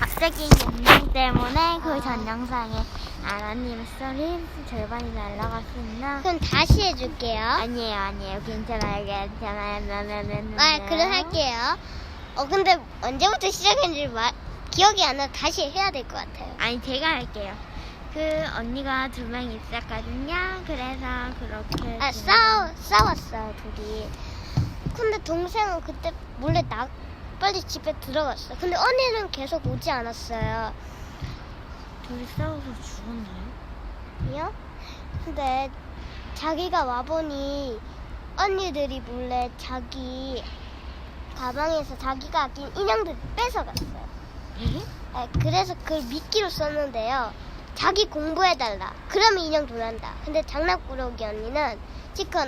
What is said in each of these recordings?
갑자기 연령 때문에 그 전 영상에 아나님 스토리 절반이 날라갔습니다. 그럼 다시 해줄게요. 아니에요, 아니에요. 괜찮아요, 괜찮아요. 아, 그럼 할게요. 어, 근데 언제부터 시작했는지 말, 기억이 안 나. 다시 해야 될 것 같아요. 아니, 제가 할게요. 그 언니가 두 명 있었거든요. 그래서 그렇게. 아, 싸워, 싸웠어요, 둘이. 근데 동생은 그때 몰래 나, 빨리 집에 들어갔어요. 근데 언니는 계속 오지 않았어요. 둘이 싸워서 죽었나요? 아니요? 근데 자기가 와보니 언니들이 몰래 자기 가방에서 자기가 아낀 인형들 뺏어갔어요. 에? 네, 그래서 그걸 미끼로 썼는데요. 자기 공부해달라. 그러면 인형 돌아온다. 근데 장난꾸러기 언니는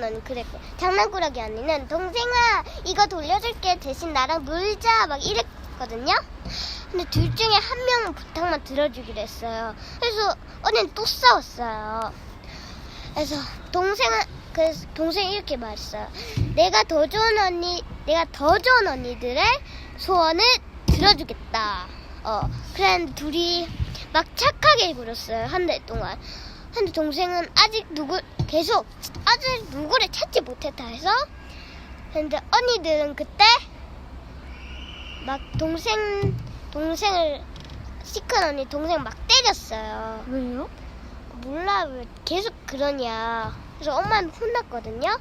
언니 그랬고 장난꾸러기 언니는 동생아 이거 돌려줄게 대신 나랑 놀자 막 이랬거든요. 근데 둘 중에 한 명은 부탁만 들어주기로 했어요. 그래서 언니는 또 싸웠어요. 그래서 동생은 그래서 동생이 이렇게 말했어요. 내가 더 좋은 언니, 내가 더 좋은 언니들의 소원을 들어주겠다. 어, 그랬는데 둘이 막 착하게 굴었어요. 한 달 동안. 근데 동생은 아직 누구, 계속 아직 누구를 찾지 못했다 해서. 근데 언니들은 그때 막 동생, 동생을, 시큰 언니 동생 막 때렸어요. 왜요? 몰라 왜 계속 그러냐 그래서 엄마는 혼났거든요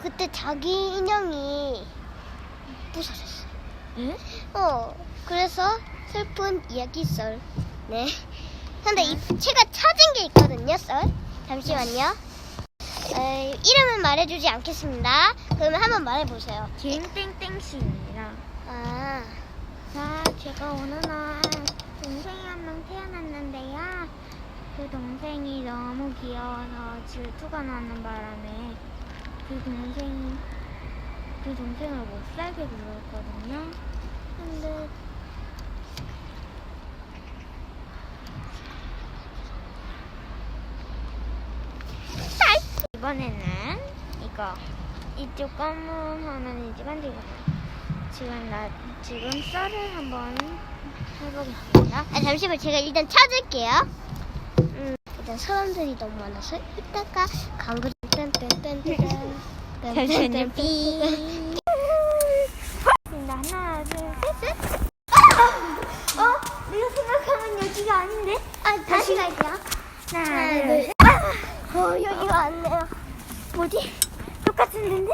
그때 자기 인형이 부서졌어요 에? 어 그래서 슬픈 이야기 썰 네. 근데 이 제가 찾은 게 있거든요 썰 잠시만요 에, 이름은 말해주지 않겠습니다 그러면 한번 말해보세요 김땡땡 씨입니다. 아 자, 제가 어느 날 동생이 한 명 태어났는데요. 그 동생이 너무 귀여워서 질투가 나는 바람에 그 동생이 그 동생을 못 살게 굴었거든요. 근데 이번에는 이거 이쪽 검은 화면이 지금 지금 지금 나 지금 썰을 한번 해보겠습니다. 아, 잠시만 제가 일단 찾을게요. 음, 일단 사람들이 너무 많아서 이따가 광고 딴딴딴딴 잠시만요. 삐. 하나, 둘, 셋. 어? 내가 생각하면 여기가 아닌데? 아 다시 갈게요. 하나, 둘, 둘, 셋. 어 여기가 왔네요. 뭐지? 똑같은데?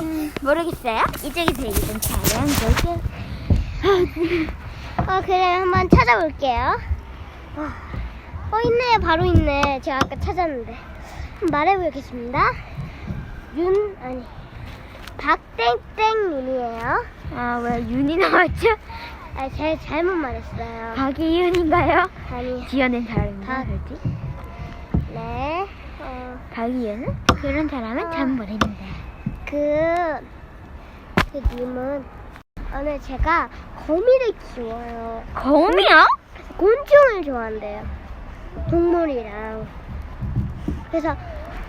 음, 모르겠어요. 이쪽이 좀 촬영 볼게요. 어 그래 한번 찾아볼게요. 어, 어 있네 바로 있네. 제가 아까 찾았는데 말해보겠습니다. 윤 아니 박땡땡님이에요. 아, 왜 윤이 나왔죠? 아 제가 잘못 말했어요. 박이윤인가요? 아니 사람인가, 박. 그렇지? 네. 어, 박이윤은? 그런 사람은 어. 참 모르는데. 그, 그 님은 오늘 제가 거미를 키워요. 거미요? 곤충을 좋아한대요. 동물이랑. 그래서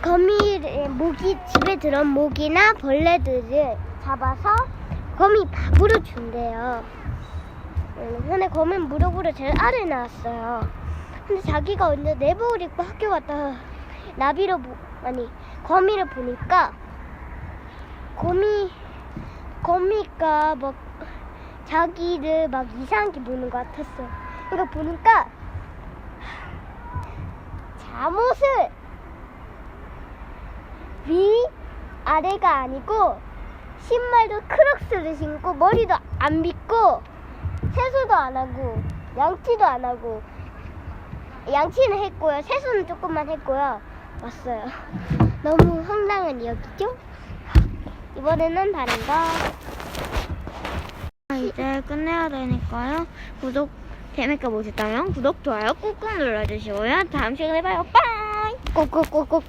거미를, 모기, 집에 들어온 모기나 벌레들을 잡아서 거미 밥으로 준대요. 음, 근데 거미는 무릎으로 제일 알을 낳았어요. 근데 자기가 언제 내복을 입고 학교 갔다가 나비로, 보, 아니, 거미를 보니까 거미, 거미가 막 자기를 막 이상하게 보는 것 같았어요. 그러니까 보니까 잠옷을 위 아래가 아니고 신발도 크록스를 신고 머리도 안 빗고 세수도 안 하고 양치도 안 하고 양치는 했고요. 세수는 조금만 했고요. 왔어요. 너무 황당한 이야기죠? 이번에는 다른 거. 아, 이제 끝내야 되니까요. 구독 재밌게 보셨다면 구독, 좋아요 꾹꾹 눌러주시고요. 다음 시간에 봐요. 빠이! 꼭꼭꼭꼭